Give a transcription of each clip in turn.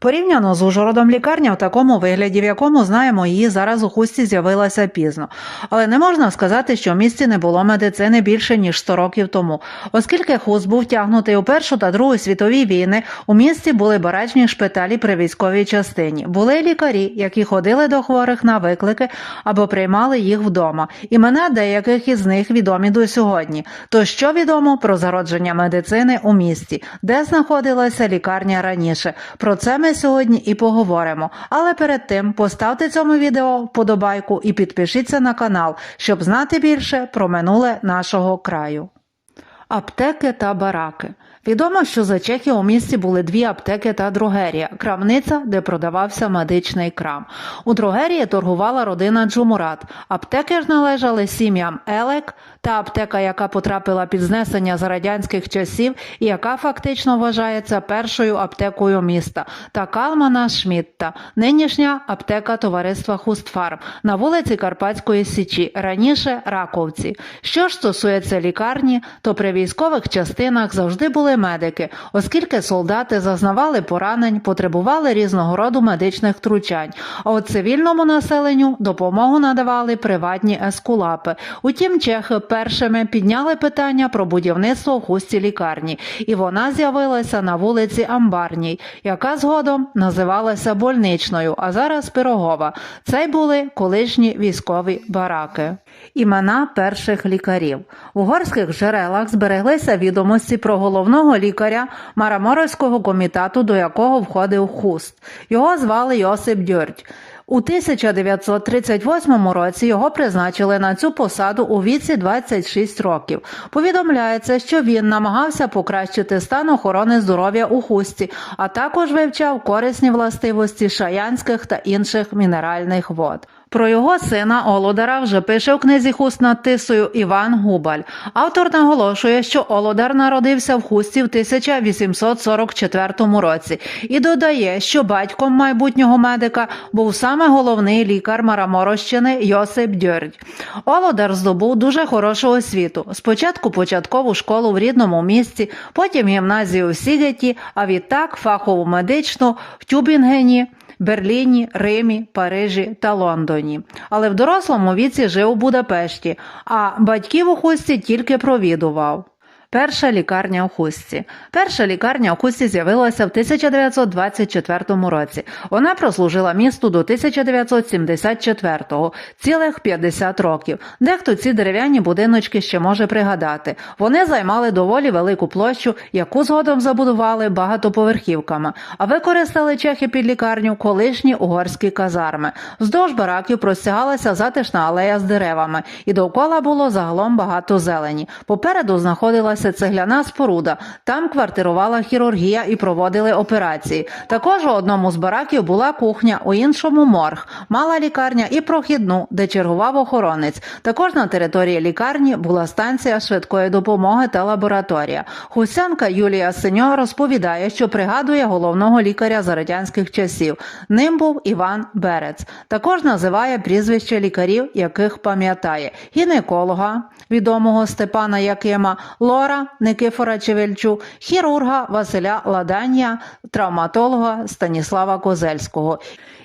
Порівняно з Ужгородом лікарня в такому вигляді, в якому знаємо її, зараз у хусті з'явилася пізно. Але не можна сказати, що в місті не було медицини більше ніж 100 років тому. Оскільки хуст був тягнутий у Першу та Другу світові війни, у місті були барачні шпиталі при військовій частині. Були лікарі, які ходили до хворих на виклики або приймали їх вдома. Імена деяких із них відомі до сьогодні. То що відомо про зародження медицини у місті, де знаходилася лікарня раніше? Про це ми сьогодні і поговоримо. Але перед тим поставте цьому відео вподобайку і підпишіться на канал, щоб знати більше про минуле нашого краю. Аптеки та бараки. Відомо, що за Чехії у місті були дві аптеки та другерія, крамниця, де продавався медичний крам. У другерії торгувала родина Джумурат. Аптеки ж належали сім'ям Елек та аптека, яка потрапила під знесення за радянських часів і яка фактично вважається першою аптекою міста, та Калмана Шмітта, нинішня аптека товариства Хустфарм на вулиці Карпатської Січі, раніше Раковці. Що ж стосується лікарні, то при військових частинах завжди були медики, оскільки солдати зазнавали поранень, потребували різного роду медичних втручань. А от цивільному населенню допомогу надавали приватні ескулапи. Утім, чехи першими підняли питання про будівництво в хусті лікарні, і вона з'явилася на вулиці Амбарній, яка згодом називалася больничною, а зараз Пирогова. Це й були колишні військові бараки. Імена перших лікарів. В угорських джерелах збереглися відомості про головного лікаря Мараморського комітету, до якого входив хуст. Його звали Йосип Дьорть. У 1938 році його призначили на цю посаду у віці 26 років. Повідомляється, що він намагався покращити стан охорони здоров'я у хусті, а також вивчав корисні властивості шаянських та інших мінеральних вод. Про його сина Олодара вже пише в книзі Хуст над Тисою Іван Губаль. Автор наголошує, що Олодар народився в хусті в 1844 році і додає, що батьком майбутнього медика був саме головний лікар Мараморощини Йосип Дьордь. Олодар здобув дуже хорошу освіту. Спочатку початкову школу в рідному місті, потім гімназію в Сігеті, а відтак фахову медичну в Тюбінгені. Берліні, Римі, Парижі та Лондоні. Але в дорослому віці жив у Будапешті, а батьків у хусті тільки провідував. Перша лікарня у хусті. Перша лікарня у хусті з'явилася в 1924 році. Вона прослужила місту до 1974-го, цілих 50 років. Дехто ці дерев'яні будиночки ще може пригадати. Вони займали доволі велику площу, яку згодом забудували багатоповерхівками, а використали чехи під лікарню колишні угорські казарми. Вздовж бараків простягалася затишна алея з деревами, і довкола було загалом багато зелені. Попереду знаходилася цегляна споруда. Там квартирувала хірургія і проводили операції. Також у одному з бараків була кухня, у іншому морг, мала лікарня і прохідну, де чергував охоронець. Також на території лікарні була станція швидкої допомоги та лабораторія. Хустянка Юлія Синьо розповідає, що пригадує головного лікаря за радянських часів. Ним був Іван Берець. Також називає прізвище лікарів, яких пам'ятає: гінеколога, відомого Степана Якима, лора Никифора Чевельчу, хірурга Василя Ладанія, травматолога Станіслава Козельського.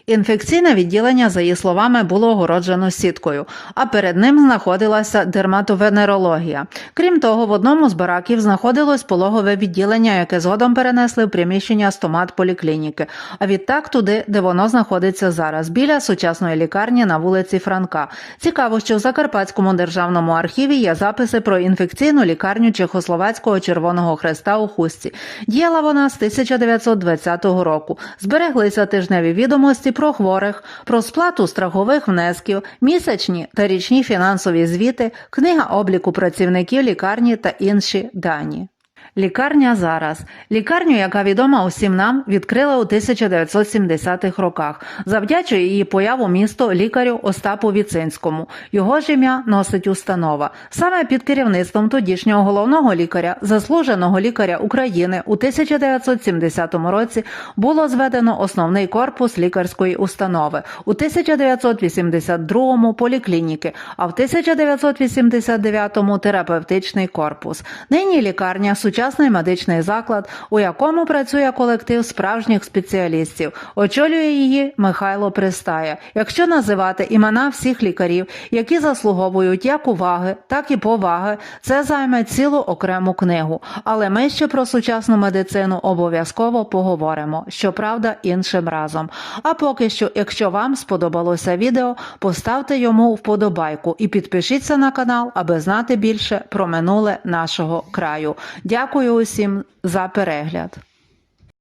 Інфекційне відділення, за її словами, було огороджено сіткою, а перед ним знаходилася дерматовенерологія. Крім того, в одному з бараків знаходилось пологове відділення, яке згодом перенесли в приміщення стомат поліклініки, а відтак туди, де воно знаходиться зараз, біля сучасної лікарні на вулиці Франка. Цікаво, що в Закарпатському державному архіві є записи про інфекційну лікарню Чехословацького Червоного Хреста у Хусті. Діяла вона з 1920 року. Збереглися тижневі відомості про хворих, про сплату страхових внесків, місячні та річні фінансові звіти, книга обліку працівників лікарні та інші дані. Лікарня зараз. Лікарню, яка відома усім нам, відкрили у 1970-х роках. Завдячує її появу місто лікарю Остапу Віцинському. Його ж ім'я носить установа. Саме під керівництвом тодішнього головного лікаря, заслуженого лікаря України у 1970 році було зведено основний корпус лікарської установи, у 1982-му поліклініки, а в 1989-му терапевтичний корпус. Нині лікарня сучасна сучасний медичний заклад, у якому працює колектив справжніх спеціалістів. Очолює її Михайло Пристає. Якщо називати імена всіх лікарів, які заслуговують як уваги, так і поваги, це займе цілу окрему книгу. Але ми ще про сучасну медицину обов'язково поговоримо. Щоправда, іншим разом. А поки що, якщо вам сподобалося відео, поставте йому вподобайку і підпишіться на канал, аби знати більше про минуле нашого краю. Дякую усім за перегляд.